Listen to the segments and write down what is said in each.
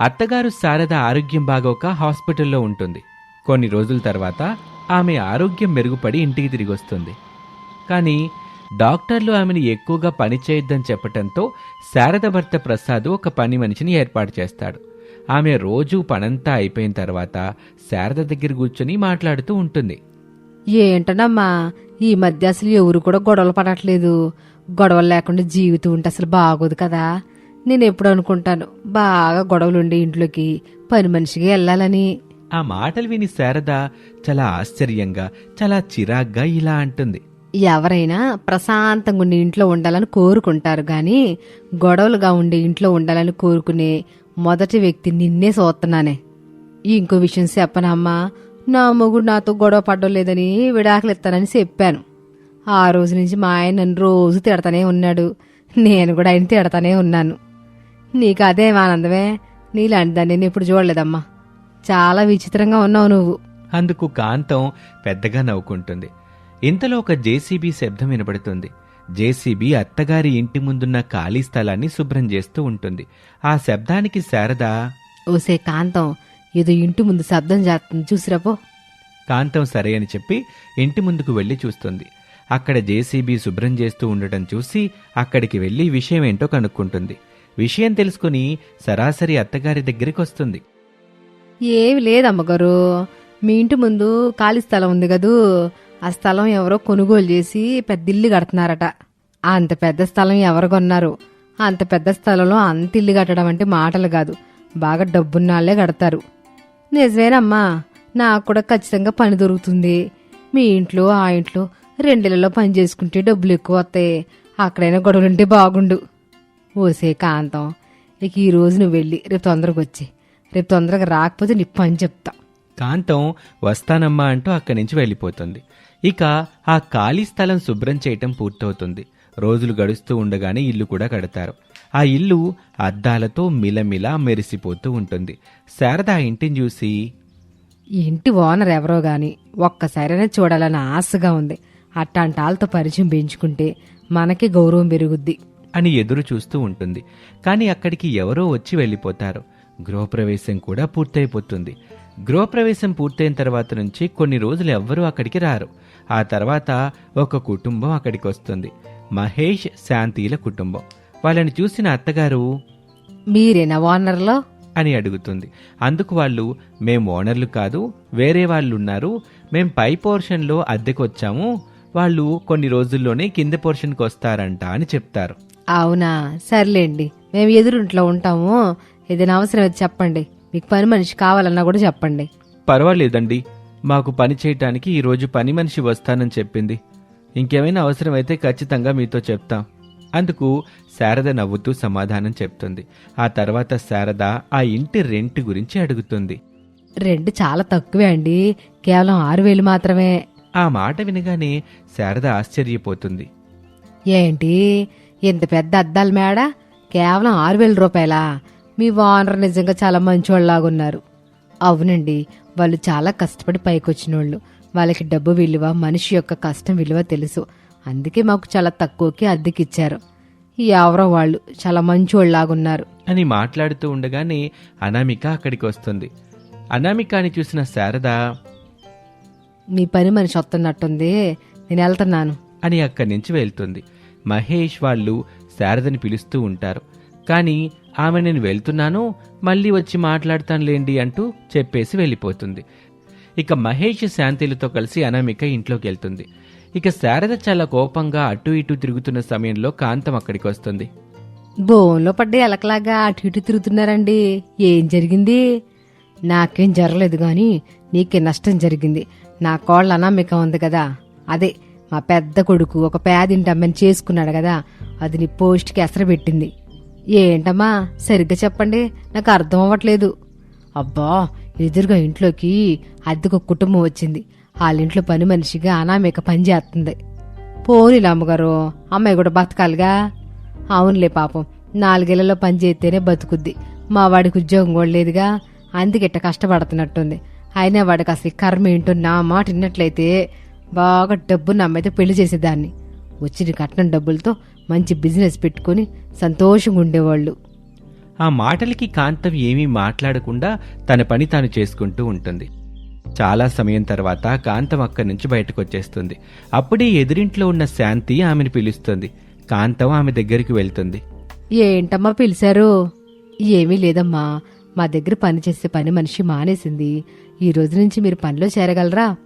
అత్తగారు శారద ఆరోగ్యం బాగోక హాస్పిటల్లో ఉంటుంది. కొన్ని రోజుల తర్వాత ఆమె ఆరోగ్యం మెరుగుపడి ఇంటికి తిరిగి వస్తుంది. కానీ డాక్టర్లు ఆమెను ఎక్కువగా పని చేయొద్దని చెప్పటంతో శారద భర్త ప్రసాద్ ఒక పని మనిషిని ఏర్పాటు చేస్తాడు. ఆమె రోజూ పనంతా అయిపోయిన తర్వాత శారద దగ్గర కూర్చొని మాట్లాడుతూ ఉంటుంది. ఏంటనమ్మా ఈ మధ్య అసలు ఎవరు కూడా గొడవలు పడట్లేదు. గొడవలు లేకుండా జీవితం ఉంటే అసలు బాగోదు కదా. నేను ఎప్పుడు అనుకుంటాను బాగా గొడవలు ఉండే ఇంట్లోకి పని మనిషిగా వెళ్ళాలని ఆ మాటలు విని శారద చాలా ఆశ్చర్యంగా చాలా చిరాగ్గా ఇలా అంటుంది. ఎవరైనా ప్రశాంతంగా ఉండే ఇంట్లో ఉండాలని కోరుకుంటారు గాని గొడవలుగా ఉండే ఇంట్లో ఉండాలని కోరుకునే మొదటి వ్యక్తి నిన్నే చూస్తున్నానే ఇంకో విషయం చెప్పనమ్మా నా మొగుడు నాతో గొడవ పడ్డం లేదని విడాకులు ఇస్తానని చెప్పాను. ఆ రోజు నుంచి మా ఆయన నన్ను రోజు తిడతానే ఉన్నాడు. నేను కూడా ఆయన తిడతానే ఉన్నాను. నీకు అదేం ఆనందమే. నీలాంటి దాన్ని నేను ఎప్పుడు చూడలేదమ్మా. చాలా విచిత్రంగా ఉన్నావు నువ్వు. అందుకు కాంతం పెద్దగా నవ్వుకుంటుంది. ఇంతలో ఒక జేసీబీ శబ్దం వినబడుతుంది. జేసీబీ అత్తగారి ఇంటి ముందున్న ఖాళీ స్థలాన్ని శుభ్రం చేస్తూ ఉంటుంది. ఆ శబ్దానికి శారద ఓసే కాంతం ఏదో ఇంటి ముందు శబ్దం చేస్తుంది చూసిరాపో కాంతం సరే అని చెప్పి ఇంటి ముందుకు వెళ్ళి చూస్తుంది. అక్కడ జేసీబీ శుభ్రం చేస్తూ ఉండటం చూసి అక్కడికి వెళ్ళి విషయం ఏంటో కనుక్కుంటుంది. విషయం తెలుసుకుని సరాసరి అత్తగారి దగ్గరికి వస్తుంది. ఏమి లేదమ్మగారు. మీ ఇంటి ముందు ఖాళీ స్థలం ఉంది కదూ. ఆ స్థలం ఎవరో కొనుగోలు చేసి పెద్ద ఇల్లు కడుతున్నారట. అంత పెద్ద స్థలం ఎవరు కొన్నారు? అంత పెద్ద స్థలంలో అంత ఇల్లు కట్టడం అంటే మాటలు కాదు. బాగా డబ్బున్నాళ్ళే కడతారు. నిజమేనమ్మా. నాకు కూడా ఖచ్చితంగా పని దొరుకుతుంది. మీ ఇంట్లో ఆ ఇంట్లో రెండిళ్ళలో పని చేసుకుంటే డబ్బులు ఎక్కువ వస్తాయి. అక్కడైనా గొడవలుంటే బాగుండు. ఓసే కాంతం ఇక ఈ రోజు నువ్వు వెళ్ళి రేపు తొందరగా వచ్చి. రేపు తొందరగా రాకపోతే నీ పని చెప్తా. కాంతం వస్తానమ్మా అంటూ అక్కడి నుంచి వెళ్ళిపోతుంది. ఇక ఆ ఖాళీ స్థలం శుభ్రం చేయటం పూర్తవుతుంది. రోజులు గడుస్తూ ఉండగానే ఇల్లు కూడా కడతారు. ఆ ఇల్లు అద్దాలతో మిలమిలా మెరిసిపోతూ ఉంటుంది. శారద ఆ ఇంటిని చూసి ఇంటి ఓనర్ ఎవరో గాని ఒక్కసారైనా చూడాలని ఆశగా ఉంది. అట్టాంటి వాళ్ళతో పరిచయం పెంచుకుంటే మనకి గౌరవం పెరుగుద్ది. అని ఎదురు చూస్తూ ఉంటుంది. కానీ అక్కడికి ఎవరో వచ్చి వెళ్ళిపోతారు. గృహప్రవేశం కూడా పూర్తయిపోతుంది. గృహప్రవేశం పూర్తయిన తర్వాత నుంచి కొన్ని రోజులు ఎవ్వరూ అక్కడికి రారు. ఆ తర్వాత ఒక కుటుంబం అక్కడికి వస్తుంది. మహేష్ శాంతిల కుటుంబం. వాళ్ళని చూసిన అత్తగారు మీరేనా ఓనర్లో? అని అడుగుతుంది. అందుకు వాళ్ళు మేం ఓనర్లు కాదు వేరే వాళ్ళు ఉన్నారు మేం పై పోర్షన్లో అద్దెకొచ్చాము. వాళ్ళు కొన్ని రోజుల్లోనే కింద పోర్షన్కి వస్తారంట అని చెప్తారు. అవునా? సర్లేండి. మేము ఎదురుంట్లో ఉంటాము. ఏదైనా అవసరం అయితే చెప్పండి. మీకు పని మనిషి కావాలన్నా కూడా చెప్పండి. పర్వాలేదండి. మాకు పని చేయటానికి ఈరోజు పని మనిషి వస్తానని చెప్పింది. ఇంకేమైనా అవసరమైతే ఖచ్చితంగా మీతో చెప్తాం. అందుకు శారద నవ్వుతూ సమాధానం చెప్తుంది. ఆ తర్వాత శారద ఆ ఇంటి రెంట్ గురించి అడుగుతుంది. రెండు చాలా తక్కువే అండి. కేవలం ఆరు వేలు మాత్రమే. ఆ మాట వినగానే శారద ఆశ్చర్యపోతుంది. ఏంటి? ఇంత పెద్ద అద్దాల మేడ? కేవలం ఆరు వేల రూపాయలా? మీ ఓనర్ నిజంగా చాలా మంచోళ్ళలాగున్నారు. అవునండి వాళ్ళు చాలా కష్టపడి పైకొచ్చినోళ్ళు. వాళ్ళకి డబ్బు విలువ మనిషి యొక్క కష్టం విలువ తెలుసు. అందుకే మాకు చాలా తక్కువకి అద్దెకిచ్చారు. ఎవరో వాళ్ళు చాలా మంచోళ్ళలాగున్నారు. అని మాట్లాడుతూ ఉండగానే అనామిక అక్కడికి వస్తుంది అనామికాని చూసిన శారద మీ పని మనిషి వస్తున్నట్టుంది. నేను వెళ్తున్నాను. అని అక్కడి నుంచి వెళ్తుంది. మహేష్ వాళ్ళు శారదని పిలుస్తూ ఉంటారు. కానీ ఆమె నేను వెళ్తున్నాను మళ్ళీ వచ్చి మాట్లాడతానులేండి అంటూ చెప్పేసి వెళ్ళిపోతుంది. ఇక మహేష్ శాంతిలతో కలిసి అనామిక ఇంట్లోకి వెళ్తుంది. ఇక శారద చాలా కోపంగా అటు ఇటు తిరుగుతున్న సమయంలో కాంతం అక్కడికి వస్తుంది. బోన్లో పడ్డ ఎలకలాగా అటు ఇటు తిరుగుతున్నారండి. ఏం జరిగింది? నాకేం జరగలేదు కానీ నీకే నష్టం జరిగింది. నా కోళ్ళ అనామిక ఉంది కదా. అదే మా పెద్ద కొడుకు ఒక పేదింటి అమ్మని చేసుకున్నాడు కదా అది నీ పోస్ట్కి ఎసరు పెట్టింది ఏంటమ్మా సరిగ్గా చెప్పండి నాకు అర్థం అవ్వట్లేదు. అబ్బా ఎదురుగా ఇంట్లోకి అద్దెకు కుటుంబం వచ్చింది. వాళ్ళింట్లో పని మనిషిగా అనామిక పని చేస్తుంది. పోనీలే అమ్మగారు అమ్మాయి కూడా బతకాలిగా? అవునులే పాపం నాలుగేళ్ళలో పని చేస్తేనే బతుకుద్ది. మా వాడికి ఉద్యోగం కూడా లేదుగా అందుకిట్ట కష్టపడుతున్నట్టుంది. అయినా వాడికి అసలు కర్మ ఏంటో నా మాట విన్నట్లయితే బాగా డబ్బు నమ్మైతే పెళ్ళి చేసేదాన్ని. వచ్చిన కట్నం డబ్బులతో మంచి బిజినెస్ పెట్టుకుని సంతోషంగా ఉండేవాళ్ళు. ఆ మాటలకి కాంతం ఏమీ మాట్లాడకుండా తన పని తాను చేసుకుంటూ ఉంటుంది. చాలా సమయం తర్వాత కాంతం అక్కడి నుంచి బయటకు వచ్చేస్తుంది అప్పుడే ఎదురింట్లో ఉన్న శాంతి ఆమెను పిలుస్తుంది. కాంతం ఆమె దగ్గరికి వెళ్తుంది. ఏంటమ్మా పిలిచారు? ఏమీ లేదమ్మా. మా దగ్గర పని చేసే పని మనిషి మానేసింది. ఈ రోజు నుంచి మీరు పనిలో చేరగలరా?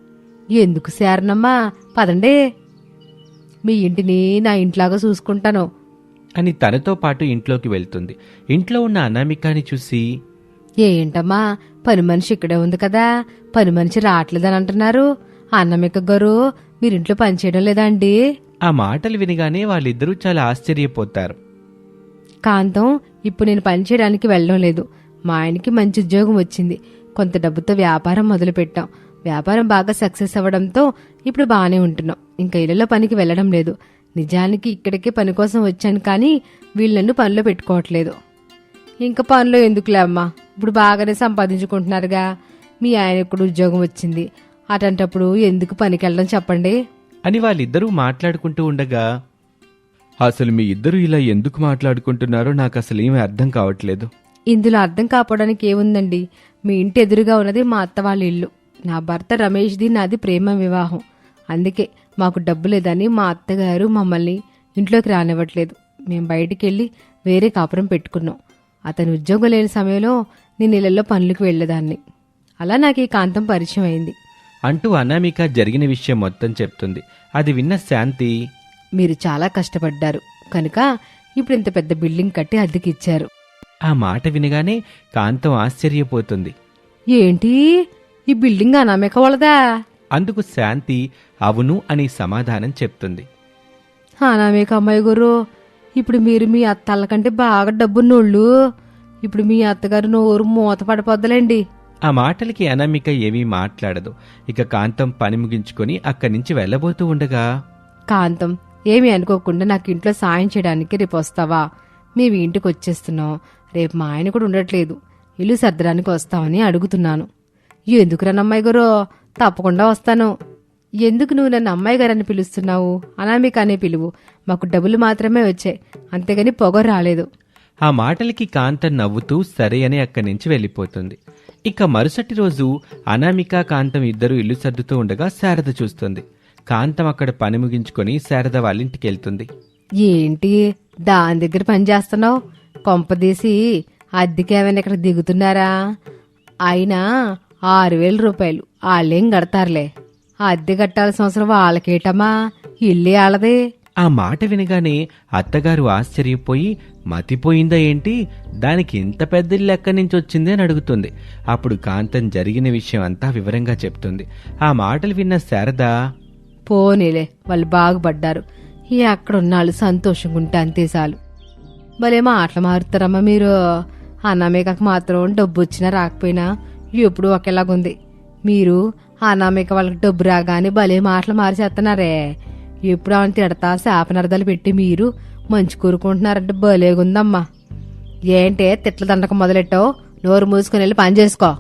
ఎందుకు చేరనమ్మా పదండి. మీ ఇంటిని నా ఇంట్లాగా చూసుకుంటాను. అని తనతో పాటు ఇంట్లోకి వెళ్తుంది. ఇంట్లో ఉన్న అనామికాని చూసి ఏంటమ్మా? పని మనిషి ఇక్కడే ఉంది కదా. పని మనిషి రావట్లేదని అంటున్నారు. అన్నమిక గారు మీరింట్లో పని చేయడం లేదా అండి? ఆ మాటలు వినగానే వాళ్ళిద్దరూ చాలా ఆశ్చర్యపోతారు. కాంతం ఇప్పుడు నేను పని చేయడానికి వెళ్ళడం లేదు. మా ఆయనకి మంచి ఉద్యోగం వచ్చింది. కొంత డబ్బుతో వ్యాపారం మొదలు పెట్టాం వ్యాపారం బాగా సక్సెస్ అవ్వడంతో ఇప్పుడు బాగానే ఉంటున్నాం. ఇంకా ఇళ్ళలో పనికి వెళ్ళడం లేదు. నిజానికి ఇక్కడికే పని కోసం వచ్చాను కానీ వీళ్ళు నన్ను పనిలో పెట్టుకోవట్లేదు. ఇంకా పనిలో ఎందుకులే అమ్మా? ఇప్పుడు బాగానే సంపాదించుకుంటున్నారుగా. మీ ఆయన ఇప్పుడు ఉద్యోగం వచ్చింది. అటంటప్పుడు ఎందుకు పనికి వెళ్ళడం చెప్పండి? అని వాళ్ళిద్దరూ మాట్లాడుకుంటూ ఉండగా అసలు మీ ఇద్దరు ఇలా ఎందుకు మాట్లాడుకుంటున్నారో నాకు అసలు ఏమీ అర్థం కావట్లేదు. ఇందులో అర్థం కాపోవడానికి ఏముందండి? మీ ఇంటి ఎదురుగా ఉన్నది మా అత్త వాళ్ళ ఇల్లు. నా భర్త రమేష్ది నాది ప్రేమ వివాహం. అందుకే మాకు డబ్బు లేదని మా అత్తగారు మమ్మల్ని ఇంట్లోకి రానివ్వట్లేదు. మేము బయటికి వెళ్ళి వేరే కాపురం పెట్టుకున్నాం. అతను ఉద్యోగం లేని సమయంలో నేను ఇళ్ళలో పనులకు వెళ్ళేదాన్ని. అలా నాకు ఈ కాంతం పరిచయం అయింది. అంటూ అనామిక జరిగిన విషయం మొత్తం చెప్తుంది. అది విన్న శాంతి మీరు చాలా కష్టపడ్డారు. కనుక ఇప్పుడు ఇంత పెద్ద బిల్డింగ్ కట్టి అద్దెకిచ్చారు. ఆ మాట వినగానే కాంతం ఆశ్చర్యపోతుంది. ఏంటి? ఈ బిల్డింగ్ అనామిక వాళ్ళదా? అందుకు శాంతి అవును అని సమాధానం చెప్తుంది. అనామిక అమ్మాయి గురు ఇప్పుడు మీరు మీ అత్తళ్ళ కంటే బాగా డబ్బున్నోళ్ళు. ఇప్పుడు మీ అత్తగారు నోరు మూత పడిపోద్దలేండి. ఆ మాటలకి అనామిక ఏమీ మాట్లాడదు. ఇక కాంతం పని ముగించుకొని అక్కడి నుంచి వెళ్ళబోతూ ఉండగా కాంతం ఏమీ అనుకోకుండా నాకు ఇంట్లో సాయం చేయడానికి రేపు వస్తావా? మేము ఇంటికి వచ్చేస్తున్నాం. రేపు మా ఆయన కూడా ఉండట్లేదు. ఇల్లు సర్దడానికి వస్తామని అడుగుతున్నాను. ఎందుకు అమ్మాయి గారు? తప్పకుండా వస్తాను. ఎందుకు నువ్వు నన్ను అమ్మాయి గారని పిలుస్తున్నావు? అనామిక అనే పిలువు. మాకు డబ్బులు మాత్రమే వచ్చాయి. అంతేగాని పొగ రాలేదు. ఆ మాటలకి కాంతం నవ్వుతూ సరే అని అక్కడి నుంచి వెళ్ళిపోతుంది. ఇక మరుసటి రోజు అనామిక కాంతం ఇద్దరు ఇల్లు సర్దుతూ ఉండగా శారద చూస్తుంది. కాంతం అక్కడ పని ముగించుకొని శారద వాళ్ళ ఇంటికి వెళ్తుంది. ఏంటి? దాని దగ్గర పని చేస్తున్నావు? కొంపదీసి అద్దెకి ఏమైనా ఇక్కడ దిగుతున్నారా? అయినా ఆరు వేల రూపాయలు. వాళ్ళేం కడతారులే? ఆ అద్దె కట్టాల్సిన అవసరం వాళ్ళకేటమ్మా? ఇల్లే వాళ్ళదే. ఆ మాట వినగానే అత్తగారు ఆశ్చర్యపోయి మతిపోయిందా ఏంటి? దానికి ఇంత పెద్ద ఇల్లు ఎక్కడి నుంచి వచ్చింది అని అడుగుతుంది. అప్పుడు కాంతం జరిగిన విషయం అంతా వివరంగా చెప్తుంది. ఆ మాటలు విన్న శారద పోనీలే వాళ్ళు బాగుపడ్డారు. ఈ అక్కడ ఉన్నాళ్ళు సంతోషంగా ఉంటే అంతే చాలు. భలే మాటలు మారుతారమ్మా మీరు. అనామికకు మాత్రం డబ్బు వచ్చినా రాకపోయినా ఎప్పుడు ఒకేలాగుంది మీరు అనామిక వాళ్ళకి డబ్బు రాగానే భలే మాటలు మార్చేస్తున్నారే. ఎప్పుడు ఆమెను తిడతా శాపనర్థాలు పెట్టి మీరు మంచి కోరుకుంటున్నారంటే భలేగుందమ్మా ఏంటే తిట్ల దండకం మొదలెట్టావు? నోరు మూసుకుని వెళ్ళి పని చేసుకో.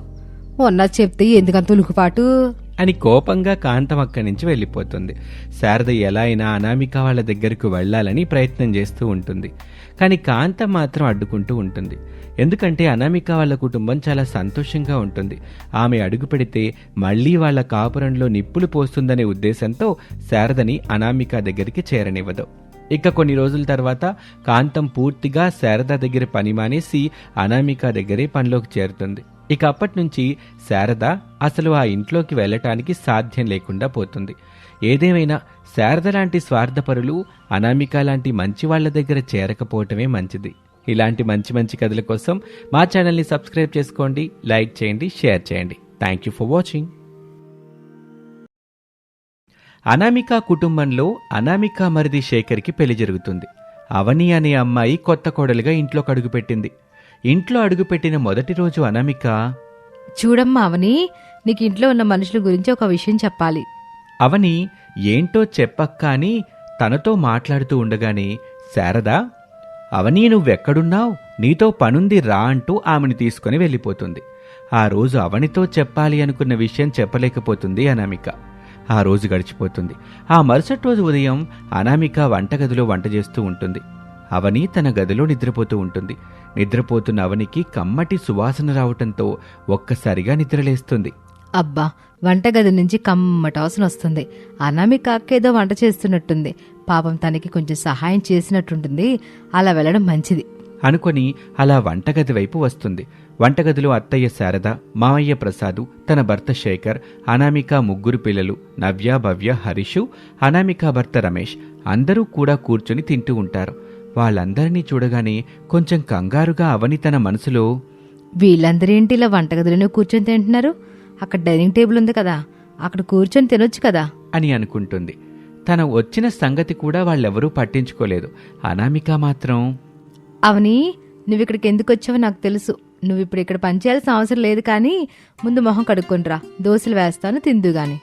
ఉన్నది చెప్తే ఎందుకంత ఉలుకుపాటు? అని కోపంగా కాంతం అక్కడి నుంచి వెళ్ళిపోతుంది. శారద ఎలా అయినా అనామిక వాళ్ళ దగ్గరకు వెళ్ళాలని ప్రయత్నం చేస్తూ ఉంటుంది. కానీ కాంతం మాత్రం అడ్డుకుంటూ ఉంటుంది. ఎందుకంటే అనామిక వాళ్ళ కుటుంబం చాలా సంతోషంగా ఉంటుంది. ఆమె అడుగు పెడితే మళ్ళీ వాళ్ళ కాపురంలో నిప్పులు పోస్తుందనే ఉద్దేశంతో శారదని అనామిక దగ్గరికి చేరనివ్వదు. ఇక కొన్ని రోజుల తర్వాత కాంతం పూర్తిగా శారద దగ్గర పని మానేసి అనామిక దగ్గరే పనిలోకి చేరుతుంది. ఇక అప్పటి నుంచి శారద అసలు ఆ ఇంట్లోకి వెళ్ళటానికి సాధ్యం లేకుండా పోతుంది. ఏదేమైనా శారద లాంటి స్వార్థపరులు అనామిక లాంటి మంచి వాళ్ళ దగ్గర చేరకపోవటమే మంచిది. ఇలాంటి మంచి మంచి కథల కోసం మా ఛానల్ని సబ్స్క్రైబ్ చేసుకోండి లైక్ చేయండి షేర్ చేయండి. Thank you for watching Anamika కుటుంబంలో అనామిక మరిది శేఖర్కి పెళ్ళి జరుగుతుంది. అవని అనే అమ్మాయి కొత్త కోడలుగా ఇంట్లో కడుగు పెట్టింది ఇంట్లో అడుగుపెట్టిన మొదటి రోజు అనామిక చూడమ్మా అవని నీకు ఇంట్లో ఉన్న మనుషుల గురించి ఒక విషయం చెప్పాలి. అవని ఏంటో చెప్పక్క అని తనతో మాట్లాడుతూ ఉండగానే శారద అవని నువ్వెక్కడున్నావు? నీతో పనుంది రా అంటూ ఆమెను తీసుకుని వెళ్ళిపోతుంది. ఆ రోజు అవనితో చెప్పాలి అనుకున్న విషయం చెప్పలేకపోతుంది అనామిక. ఆ రోజు గడిచిపోతుంది. ఆ మరుసటి రోజు ఉదయం అనామిక వంటగదిలో వంట చేస్తూ ఉంటుంది. అవని తన గదిలో నిద్రపోతూ ఉంటుంది. నిద్రపోతున్న అవనికి కమ్మటి సువాసన రావటంతో ఒక్కసారిగా నిద్రలేస్తుంది. అబ్బా వంటగది నుంచి కమ్మట వాసన వస్తుంది. అనామిక అక్కేదో వంట చేస్తున్నట్టుంది. పాపం తనకి కొంచెం సహాయం చేసినట్టుంటుంది. అలా వెళ్ళడం మంచిది. అనుకొని అలా వంటగది వైపు వస్తుంది. వంటగదిలో అత్తయ్య శారద మామయ్య ప్రసాదు తన భర్త శేఖర్ అనామిక ముగ్గురు పిల్లలు నవ్య భవ్య హరీషు అనామిక భర్త రమేష్ అందరూ కూడా కూర్చొని తింటూ ఉంటారు. వాళ్ళందరినీ చూడగానే కొంచెం కంగారుగా అవని తన మనసులో వీళ్ళందరేంటి ఇలా వంటగదిలోనే కూర్చొని తింటున్నారు? అక్కడ డైనింగ్ టేబుల్ ఉంది కదా అక్కడ కూర్చొని తినొచ్చు కదా? అని అనుకుంటుంది. తన వచ్చిన సంగతి కూడా వాళ్ళెవరూ పట్టించుకోలేదు. అనామిక మాత్రం అవని నువ్వు ఇక్కడికి ఎందుకు వచ్చావో నాకు తెలుసు. నువ్వు ఇప్పుడు ఇక్కడ పనిచేయాల్సిన అవసరం లేదు కానీ ముందు మొహం కడుక్కొనిరా. దోశలు వేస్తాను తిందు గాని.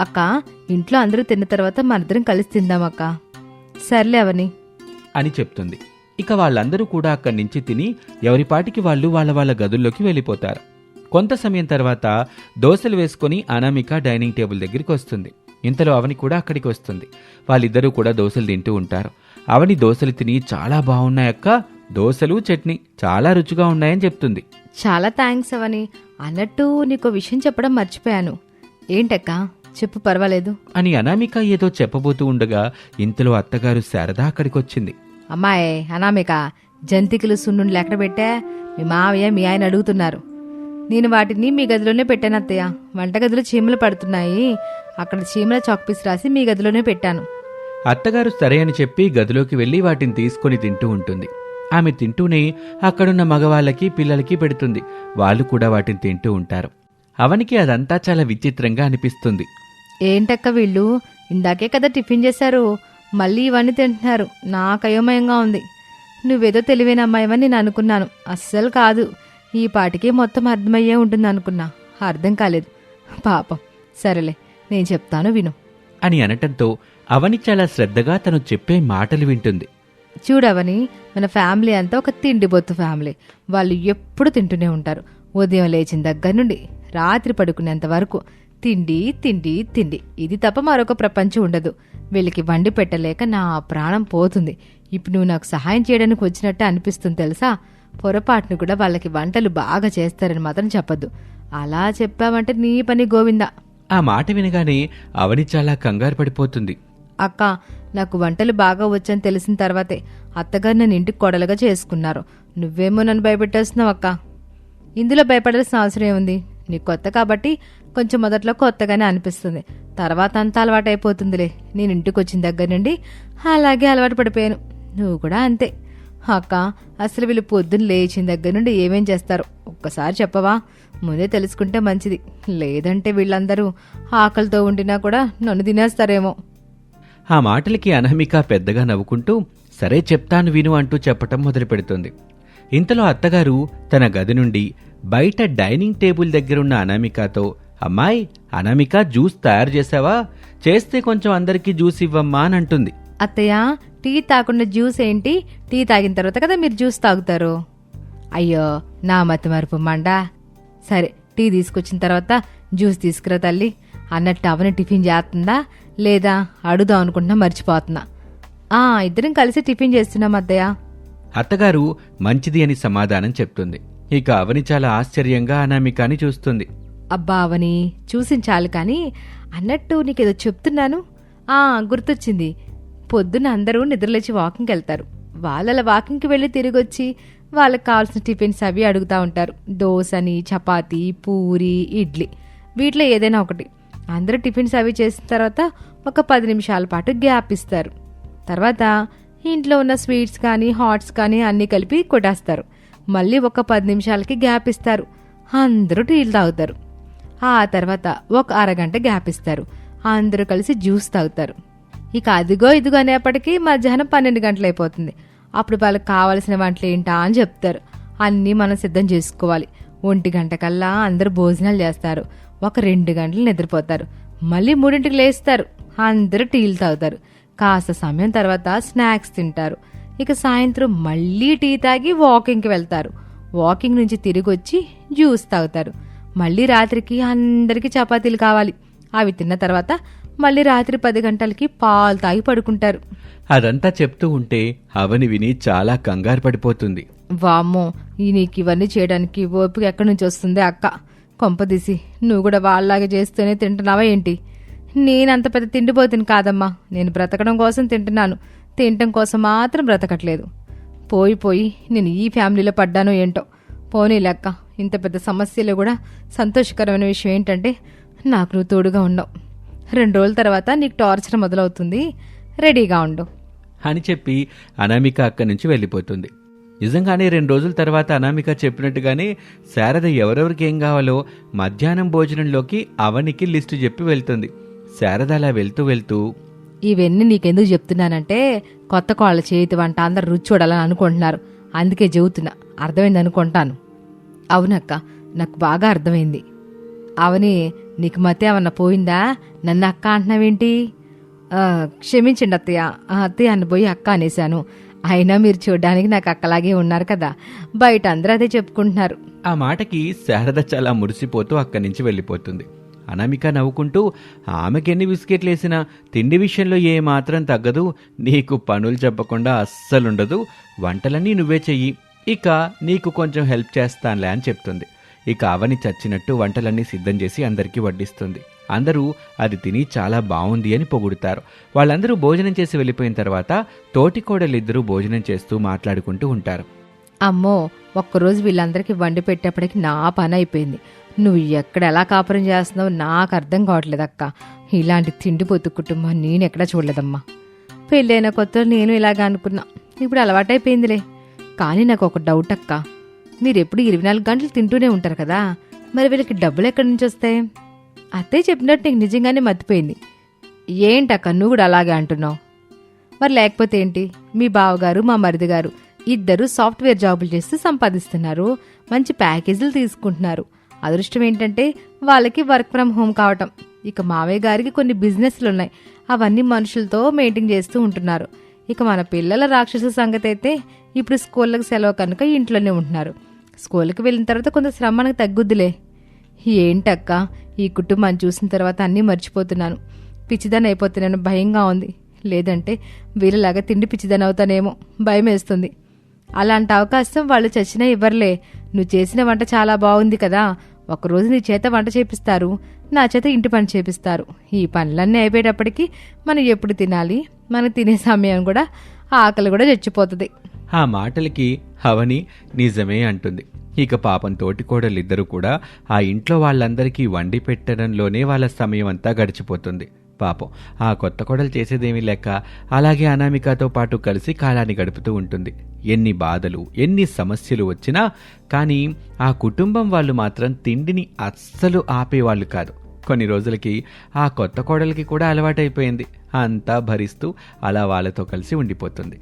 అక్క ఇంట్లో అందరూ తిన్న తర్వాత మనిద్దరం కలిసి తిందాం అక్క. సర్లే అవని. అని చెప్తుంది. ఇక వాళ్ళందరూ కూడా అక్కడి నుంచి తిని ఎవరిపాటికి వాళ్ళు వాళ్ళ వాళ్ళ గదుల్లోకి వెళ్ళిపోతారు. కొంత సమయం తర్వాత దోశలు వేసుకొని అనామిక డైనింగ్ టేబుల్ దగ్గరికి వస్తుంది. ఇంతలో అవని కూడా అక్కడికి వస్తుంది. వాళ్ళిద్దరూ కూడా దోశలు తింటూ ఉంటారు. అవని దోశలు తిని చాలా బాగున్నాయక్క దోశలు చట్నీ చాలా రుచిగా ఉన్నాయని చెప్తుంది. చాలా థ్యాంక్స్ అవని అన్నట్టు నీకు విషయం చెప్పడం మర్చిపోయాను. ఏంటక్కా? చెప్పు పర్వాలేదు. అని అనామిక ఏదో చెప్పబోతూ ఉండగా ఇంతలో అత్తగారు శారద అక్కడికొచ్చింది. అమ్మాయి అనామిక జంతికలు సున్నుండ్లు ఎక్కడ పెట్టా మీ మావయ్య మీ ఆయన అడుగుతున్నారు. నేను వాటిని మీ గదిలోనే పెట్టాను అత్తయ్య. వంటగదిలో చీమలు పడుతున్నాయి. అక్కడ చీమల చాక్పీస్ రాసి మీ గదిలోనే పెట్టాను. అత్తగారు సరే అని చెప్పి గదిలోకి వెళ్ళి వాటిని తీసుకొని తింటూ ఉంటుంది. ఆమె తింటూనే అక్కడున్న మగవాళ్ళకి పిల్లలకి పెడుతుంది. వాళ్ళు కూడా వాటిని తింటూ ఉంటారు. అవనికి అదంతా చాలా విచిత్రంగా అనిపిస్తుంది. ఏంటక్క వీళ్ళు? ఇందాకే కదా టిఫిన్ చేశారు. మళ్ళీ ఇవన్నీ తింటున్నారు. నాకు అయోమయంగా ఉంది. నువ్వేదో తెలివైన అమ్మాయివని నేను అనుకున్నాను. అస్సలు కాదు. ఈ పాటికి మొత్తం అర్థమయ్యే ఉంటుంది అనుకున్నా. అర్థం కాలేదు. పాపం. సరేలే నేను చెప్తాను విను. అని అనటంతో అవని చాలా శ్రద్ధగా తను చెప్పే మాటలు వింటుంది. చూడవని మన ఫ్యామిలీ అంతా ఒక తిండిబొత్తు ఫ్యామిలీ. వాళ్ళు ఎప్పుడు తింటూనే ఉంటారు. ఉదయం లేచిన దగ్గర నుండి రాత్రి పడుకునేంత వరకు తిండి తిండి తిండి. ఇది తప్ప మరొక ప్రపంచం ఉండదు. వీళ్ళకి వండి పెట్టలేక నా ప్రాణం పోతుంది. ఇప్పుడు నువ్వు నాకు సహాయం చేయడానికి వచ్చినట్టు అనిపిస్తుంది తెలుసా? పొరపాటును కూడా వాళ్ళకి వంటలు బాగా చేస్తారని మాత్రం చెప్పొద్దు. అలా చెప్పావంటే నీ పని గోవిందా. ఆ మాట వినగానే అవని చాలా కంగారు పడిపోతుంది. అక్క నాకు వంటలు బాగా వచ్చని తెలిసిన తర్వాతే అత్తగారు నన్ను ఇంటికి కొడలుగా చేసుకున్నారు. నువ్వేమో నన్ను భయపెట్టేస్తున్నావు అక్క. ఇందులో భయపడాల్సిన అవసరం ఏముంది? నీకు కొత్త కాబట్టి కొంచెం మొదట్లో కొత్తగానే అనిపిస్తుంది. తర్వాత అంతా అలవాటు అయిపోతుందిలే నేను ఇంటికి వచ్చిన దగ్గర నుండి అలాగే అలవాటు పడిపోయాను. నువ్వు కూడా అంతే. అక్క అసలు వీళ్ళు పొద్దున్న లేచిన దగ్గర నుండి ఏమేం చేస్తారు? ఒక్కసారి చెప్పవా? ముందే తెలుసుకుంటే మంచిది. లేదంటే వీళ్ళందరూ ఆకలితో ఉండినా కూడా నన్ను తినేస్తారేమో. ఆ మాటలకి అనామిక పెద్దగా నవ్వుకుంటూ సరే చెప్తాను విను అంటూ చెప్పటం మొదలుపెడుతుంది. ఇంతలో అత్తగారు తన గది నుండి బయట డైనింగ్ టేబుల్ దగ్గరున్న అనామికతో అమ్మాయి అనామిక జ్యూస్ తయారు చేసావా చేస్తే కొంచెం అందరికీ జ్యూస్ ఇవ్వమ్మా అని అంటుంది. అత్తయ్య టీ తాకుండా జ్యూస్ ఏంటి? టీ తాగిన తర్వాత కదా మీరు జ్యూస్ తాగుతారు. అయ్యో నా మతి మరుపు మండా. సరే టీ తీసుకొచ్చిన తర్వాత జ్యూస్ తీసుకురా తల్లి. అన్నట్టు అవని టిఫిన్ చేస్తుందా? లేదా అడుగుదాం అనుకుంటున్నా మర్చిపోతున్నా. ఆ ఇద్దరం కలిసి టిఫిన్ చేస్తున్నాం అత్తయ్య. అత్తగారు మంచిది అని సమాధానం చెప్తుంది. ఇక అవని చాలా ఆశ్చర్యంగా అనామికాని చూస్తుంది. అబ్బా అవని చూసించాలి కానీ అన్నట్టు నీకేదో చెప్తున్నాను. ఆ గుర్తొచ్చింది. పొద్దున అందరూ నిద్రలేచి వాకింగ్కి వెళ్తారు. వాళ్ళ వాకింగ్కి వెళ్ళి తిరిగి వచ్చి వాళ్ళకి కావాల్సిన టిఫిన్స్ అవి అడుగుతూ ఉంటారు. దోశని చపాతీ పూరి ఇడ్లీ. వీటిలో ఏదైనా ఒకటి. అందరూ టిఫిన్స్ అవి చేసిన తర్వాత ఒక పది నిమిషాల పాటు గ్యాప్ ఇస్తారు. తర్వాత ఇంట్లో ఉన్న స్వీట్స్ కానీ హాట్స్ కానీ అన్నీ కలిపి కొట్టేస్తారు. మళ్ళీ ఒక పది నిమిషాలకి గ్యాప్ ఇస్తారు. అందరూ టీలు తాగుతారు. ఆ తర్వాత ఒక అరగంట గ్యాప్ ఇస్తారు. అందరూ కలిసి జ్యూస్ తాగుతారు. ఇక అదిగో ఇదిగో అనేప్పటికీ మధ్యాహ్నం పన్నెండు గంటలు అయిపోతుంది. అప్పుడు వాళ్ళకి కావాల్సిన వంటలు ఏంటా అని చెప్తారు. అన్నీ మనం సిద్ధం చేసుకోవాలి. ఒంటి గంట కల్లా అందరూ భోజనాలు చేస్తారు. ఒక రెండు గంటలు నిద్రపోతారు. మళ్ళీ మూడింటికి లేస్తారు. అందరూ టీలు తాగుతారు. కాస్త సమయం తర్వాత స్నాక్స్ తింటారు. ఇక సాయంత్రం మళ్ళీ టీ తాగి వాకింగ్కి వెళ్తారు. వాకింగ్ నుంచి తిరిగి వచ్చి జ్యూస్ తాగుతారు. మళ్ళీ రాత్రికి అందరికీ చపాతీలు కావాలి. అవి తిన్న తర్వాత మళ్ళీ రాత్రి పది గంటలకి పాలు తాగి పడుకుంటారు. అదంతా చెప్తూ ఉంటే అవని విని చాలా కంగారు పడిపోతుంది. వామ్మో ఈ నీకు ఇవన్నీ చేయడానికి ఓపిక ఎక్కడి నుంచి వస్తుంది అక్క? కొంపదీసి నువ్వు కూడా వాళ్ళలాగా చేస్తూనే తింటున్నావా ఏంటి? నేనంత పెద్ద తిండిపోతుంది కాదమ్మా. నేను బ్రతకడం కోసం తింటున్నాను. తినటం కోసం మాత్రం బ్రతకట్లేదు. పోయి పోయి నేను ఈ ఫ్యామిలీలో పడ్డానో ఏంటో. పోనీ లెక్క ఇంత పెద్ద సమస్యలో కూడా సంతోషకరమైన విషయం ఏంటంటే నాకు నువ్వు తోడుగా ఉండవు. రెండు రోజుల తర్వాత నీకు టార్చర్ మొదలవుతుంది. రెడీగా ఉండు. అని చెప్పి అనామిక అక్కడి నుంచి వెళ్ళిపోతుంది. నిజంగానే రెండు రోజుల తర్వాత అనామిక చెప్పినట్టుగానే శారద ఎవరెవరికి ఏం కావాలో మధ్యాహ్నం భోజనంలోకి అవనికి లిస్టు చెప్పి వెళ్తుంది. శారద అలా వెళ్తూ వెళ్తూ ఇవన్నీ నీకెందుకు చెప్తున్నానంటే కొత్త కోళ్ళ చేతి వంట అందరు రుచి చూడాలని అనుకుంటున్నారు. అందుకే చెబుతున్నా. అర్థమైంది అనుకుంటాను. అవునక్క నాకు బాగా అర్థమైంది. అవని నీకు మతి ఏమన్నా పోయిందా? నన్ను అక్క అంటున్నావేంటి? క్షమించండి అత్తయ్య. అత్తయ్య అని పోయి అక్క అనేశాను. అయినా మీరు చూడడానికి నాకు అక్కలాగే ఉన్నారు కదా. బయట అందరూ అదే చెప్పుకుంటున్నారు. ఆ మాటకి శారద చాలా మురిసిపోతూ అక్కడి నుంచి వెళ్ళిపోతుంది. అనామిక నవ్వుకుంటూ ఆమెకెన్ని బిస్కెట్లు వేసినా తిండి విషయంలో ఏ మాత్రం తగ్గదు. నీకు పనులు చెప్పకుండా అస్సలుండదు. వంటలన్నీ నువ్వే చెయ్యి. ఇక నీకు కొంచెం హెల్ప్ చేస్తానులే అని చెప్తుంది. ఇక అవని చచ్చినట్టు వంటలన్నీ సిద్ధం చేసి అందరికీ వడ్డిస్తుంది. అందరూ అది తిని చాలా బాగుంది అని పొగుడుతారు. వాళ్ళందరూ భోజనం చేసి వెళ్ళిపోయిన తర్వాత తోటికోడలిద్దరూ భోజనం చేస్తూ మాట్లాడుకుంటూ ఉంటారు. అమ్మో ఒక్కరోజు వీళ్ళందరికీ వండి పెట్టేప్పటికి నా పని అయిపోయింది. నువ్వు ఎక్కడ ఎలా కాపురం చేస్తున్నావు నాకు అర్థం కావట్లేదు అక్క. ఇలాంటి తిండిపోతు కుటుంబం నేను ఎక్కడా చూడలేదమ్మా. పెళ్ళైన కొత్త నేను ఇలాగ అనుకున్నా. ఇప్పుడు అలవాటైపోయిందిలే. కానీ నాకు ఒక డౌట్ అక్క. మీరు ఎప్పుడు ఇరవై నాలుగు గంటలు తింటూనే ఉంటారు కదా మరి వీళ్ళకి డబ్బులు ఎక్కడి నుంచి వస్తాయి? అత్తయ్య చెప్పినట్టు నీకు నిజంగానే మర్చిపోయింది. ఏంటక్క నువ్వు కూడా అలాగే అంటున్నావు? మరి లేకపోతే ఏంటి? మీ బావగారు మా మరిది గారు ఇద్దరు సాఫ్ట్వేర్ జాబులు చేస్తూ సంపాదిస్తున్నారు మంచి ప్యాకేజీలు తీసుకుంటున్నారు. అదృష్టం ఏంటంటే వాళ్ళకి వర్క్ ఫ్రమ్ హోమ్ కావటం. ఇక మావయ్య గారికి కొన్ని బిజినెస్లు ఉన్నాయి. అవన్నీ మనుషులతో మెయింటైన్ చేస్తూ ఉంటున్నారు. ఇక మన పిల్లల రాక్షస సంగతి అయితే ఇప్పుడు స్కూళ్ళకి సెలవు కనుక ఇంట్లోనే ఉంటున్నారు. స్కూల్కి వెళ్ళిన తర్వాత కొంత శ్రమ మనకు తగ్గుద్దిలే. ఏంటక్క? ఈ కుటుంబాన్ని చూసిన తర్వాత అన్నీ మర్చిపోతున్నాను. పిచ్చిదాన్ని అయిపోతున్నాను భయంగా ఉంది. లేదంటే వీళ్ళలాగా తిండి పిచ్చిదాని అవుతానేమో భయం వేస్తుంది అలాంటి అవకాశం వాళ్ళు చచ్చినా ఇవ్వరులే. నువ్వు చేసిన వంట చాలా బాగుంది కదా. ఒకరోజు నీ చేత వంట చేపిస్తారు. నా చేత ఇంటి పని చేపిస్తారు. ఈ పనులన్నీ అయిపోయేటప్పటికి మనం ఎప్పుడు తినాలి? మనం తినే సమయం కూడా ఆకలి కూడా చచ్చిపోతుంది. ఆ మాటలకి హవని నిజమే అంటుంది. ఇక పాపం తోటికోడలిద్దరూ కూడా ఆ ఇంట్లో వాళ్ళందరికీ వండి పెట్టడంలోనే వాళ్ళ సమయం అంతా గడిచిపోతుంది. పాపం ఆ కొత్త కోడలు చేసేదేమీ లేక అలాగే అనామికతో పాటు కలిసి కాలాన్ని గడుపుతూ ఉంటుంది. ఎన్ని బాధలు ఎన్ని సమస్యలు వచ్చినా కానీ ఆ కుటుంబం వాళ్ళు మాత్రం తిండిని అస్సలు ఆపేవాళ్ళు కాదు. కొన్ని రోజులకి ఆ కొత్త కోడలికి కూడా అలవాటైపోయింది. అంతా భరిస్తూ అలా వాళ్ళతో కలిసి ఉండిపోతుంది.